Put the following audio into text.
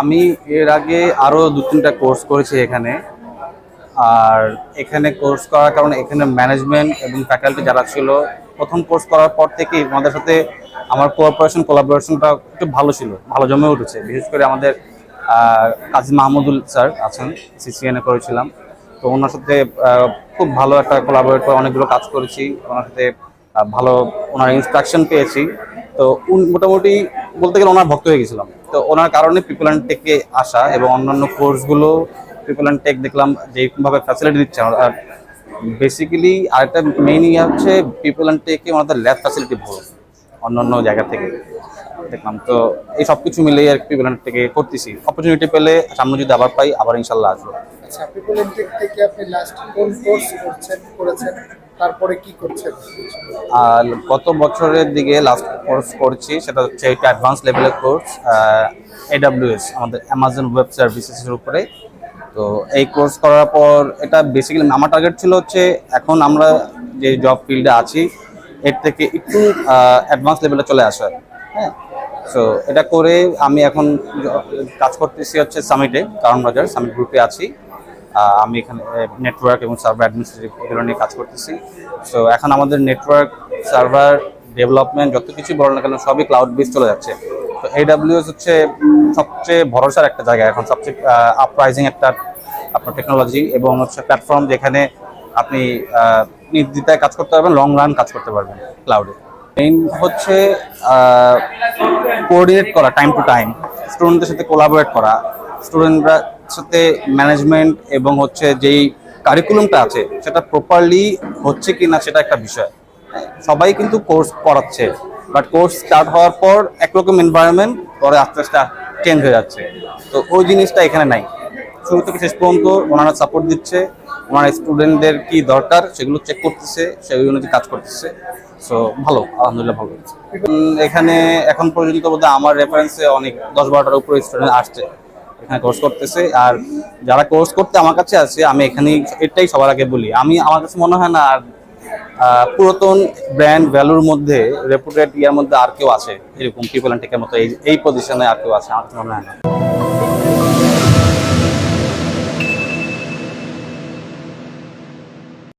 আমি এর আগে আরও দু তিনটা কোর্স করেছি এখানে। আর এখানে কোর্স করার কারণে এখানে ম্যানেজমেন্ট এবং ফ্যাকাল্টি যারা ছিল, প্রথম কোর্স করার পর থেকেই আমাদের সাথে আমার কোঅপারেশন কোলাবোরেশনটা একটু ভালো ছিল, ভালো জমে উঠেছে। বিশেষ করে আমাদের কাজী মাহমুদুল স্যার আছেন সিসিএনএ করেছিলাম। তো ওনার সাথে খুব ভালো একটা কোলাবোরেট করে অনেকগুলো কাজ করেছি। ওনার সাথে ভালো, ওনার ইনস্ট্রাকশন পেয়েছি। তো মোটামুটি বলতে গেলে ওনার ভক্ত হয়ে গেছিলাম। তো ওনার কারণে পিপল অ্যান্ড টেকে আসা এবং অন্যান্য কোর্সগুলো পিপল অ্যান্ড টেক দেখলাম যেরকমভাবে ফ্যাসিলিটি দিচ্ছে। আর বেসিক্যালি আরেকটা মেইন ইয়ে হচ্ছে পিপল অ্যান্ড টেকে ওনাদের ল্যাব ফ্যাসিলিটি ভালো অন্যান্য জায়গা থেকে। দেখলাম তো এই সব কিছু মিলিয়ে আর পিপল অ্যান্ড টেকে করতেছি। অপরচুনিটি পেলে সামনে যদি আবার পাই, আবার ইনশাল্লাহ আসব। আচ্ছা পিপল ইন্টেক থেকে আপনি লাস্ট কোন কোর্স করছেন, করেছেন? তারপরে কি করছেন? আর গত বছরের দিকে লাস্ট কোর্স করছি, সেটা হচ্ছে একটা অ্যাডভান্স লেভেলের কোর্স এডাব্লিউএস আমাদের অ্যামাজন ওয়েব সার্ভিসেসের উপরে। তো এই কোর্স করার পর এটা বেসিক্যালি আমার টার্গেট ছিল হচ্ছে এখন আমরা যে জব ফিল্ডে আছি, এর থেকে একটু অ্যাডভান্স লেভেলে চলে আসা হ্যাঁ? সো এটা করে আমি এখন কাজ করতেছি হচ্ছে সামিটে কারণ বাজার সামিট গ্রুপে আছি। আমি এখানে নেটওয়ার্ক এবং সার্ভার অ্যাডমিনিস্ট্রেটিভ এগুলো নিয়ে কাজ করতেছি। সো এখন আমাদের নেটওয়ার্ক সার্ভার ডেভেলপমেন্ট যত কিছু বলো না কেন সবই ক্লাউড বেস চলে যাচ্ছে। তো এডাব্লিউএস হচ্ছে সবচেয়ে ভরসার একটা জায়গা। এখন সবচেয়ে আপরাইজিং একটা আপনার টেকনোলজি এবং হচ্ছে প্ল্যাটফর্ম যেখানে আপনি আহ, নির্দ্বিধায় কাজ করতে পারবেন লং রান কাজ করতে পারবেন ক্লাউডে মেইন হচ্ছে কোঅর্ডিনেট করা টাইম টু টাইম স্টুডেন্টদের সাথে কোলাবোরেট করা। স্টুডেন্টরা সাথে ম্যানেজমেন্ট এবং হচ্ছে যেই কারিকুলামটা আছে, সেটা প্রপারলি হচ্ছে কি না সেটা একটা বিষয়। সবাই কিন্তু কোর্স করাচ্ছে বাট কোর্স স্টার্ট হওয়ার পর একরকম এনভায়রনমেন্ট পরে আস্তে আস্তে চেঞ্জ হয়ে যাচ্ছে। তো ওই জিনিসটা এখানে নাই। শুরু থেকে শেষ পর্যন্ত ওনারা সাপোর্ট দিচ্ছে, ওনারা স্টুডেন্টদের কি দরকার সেগুলো চেক করতেছে সেগুলো অনুযায়ী কাজ করতেছে। সো ভালো, আলহামদুলিল্লাহ ভালো এখানে এখন পর্যন্ত বোধহয় আমার রেফারেন্সে অনেক দশ বারোটার উপরে স্টুডেন্ট আসছে। এখানে কোর্স করতেছে। আর যারা কোর্স করতে আমার কাছে আছে, আমি এখানেই এটাই সবার আগে বলি। আমি, আমার কাছে মনে হয় না, আর পুরাতন ব্র্যান্ড ভ্যালুর মধ্যে রেপুটেড ইয়ার মধ্যে আর কেউ আছে, এরকম পিপল অ্যান্ড টেকের মতো এই এই পজিশনে আর কেউ আছে, আমার মনে হয় না।